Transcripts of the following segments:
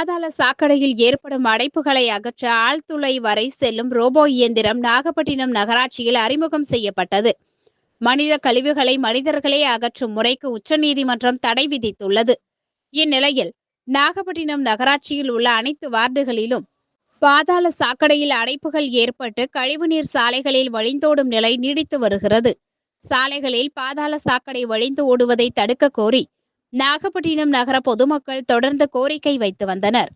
பாதாள சாக்கடையில் ஏற்படும் அடைப்புகளை அகற்ற ஆழ்துளை வரை செல்லும் ரோபோ இயந்திரம் நாகப்பட்டினம் நகராட்சியில் அறிமுகம் செய்யப்பட்டது. மனித கழிவுகளை மனிதர்களே அகற்றும் முறைக்கு உச்சநீதிமன்றம் தடை விதித்துள்ளது. இந்நிலையில் நாகப்பட்டினம் நகராட்சியில் உள்ள அனைத்து வார்டுகளிலும் பாதாள சாக்கடையில் அடைப்புகள் ஏற்பட்டு கழிவுநீர் சாலைகளில் வழிந்தோடும் நிலை நீடித்து வருகிறது. சாலைகளில் பாதாள சாக்கடை வழிந்து ஓடுவதை தடுக்க கோரி நாகப்பட்டினம் நகர பொதுமக்கள் தொடர்ந்து கோரிக்கை வைத்து வந்தனர்.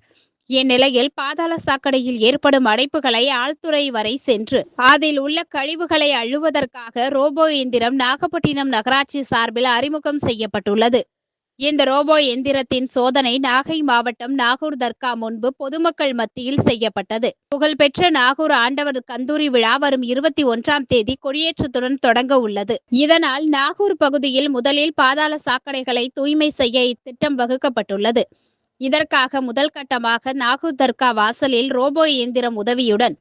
இந்நிலையில் பாதாள சாக்கடையில் ஏற்படும் அடைப்புகளை ஆழ்துறை வரை சென்று அதில் உள்ள கழிவுகளை அள்ளுவதற்காக ரோபோ எந்திரம் நாகப்பட்டினம் நகராட்சி சார்பில் அறிமுகம் செய்யப்பட்டுள்ளது. இந்த ரோபோ எந்திரத்தின் சோதனை நாகை மாவட்டம் நாகூர் தர்கா முன்பு பொதுமக்கள் மத்தியில் செய்யப்பட்டது. புகழ்பெற்ற நாகூர் ஆண்டவர் கந்தூரி விழா வரும் இருபத்தி ஒன்றாம் தேதி கொடியேற்றத்துடன் தொடங்க உள்ளது. இதனால் நாகூர் பகுதியில் முதலில் பாதாள சாக்கடைகளை தூய்மை செய்ய இத்திட்டம் வகுக்கப்பட்டுள்ளது. இதற்காக முதல் கட்டமாக நாகூர் தர்கா வாசலில் ரோபோ இயந்திரம் உதவியுடன்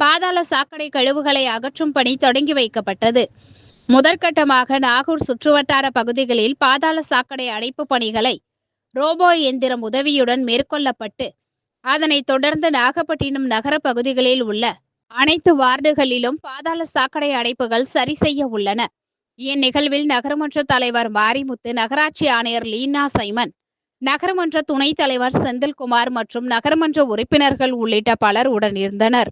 பாதாள சாக்கடை கழிவுகளை அகற்றும் பணி தொடங்கி வைக்கப்பட்டது. முதற்கட்டமாக நாகூர் சுற்றுவட்டார பகுதிகளில் பாதாள சாக்கடை அடைப்பு பணிகளை ரோபோ எந்திரம் உதவியுடன் மேற்கொள்ளப்பட்டு அதனைத் தொடர்ந்து நாகப்பட்டினம் நகர பகுதிகளில் உள்ள அனைத்து வார்டுகளிலும் பாதாள சாக்கடை அடைப்புகள் சரி செய்ய உள்ளன. இந்நிகழ்வில் நகரமன்ற தலைவர் மாரிமுத்து நகராட்சி ஆணையர் லீனா சைமன் நகரமன்ற துணைத் தலைவர் செந்தில்குமார் மற்றும் நகரமன்ற உறுப்பினர்கள் உள்ளிட்ட பலர் உடனிருந்தனர்.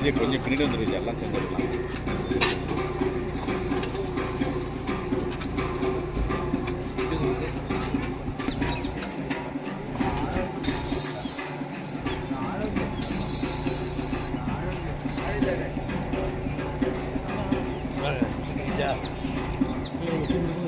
이제 이제 그리는 이제 연락 Yeah.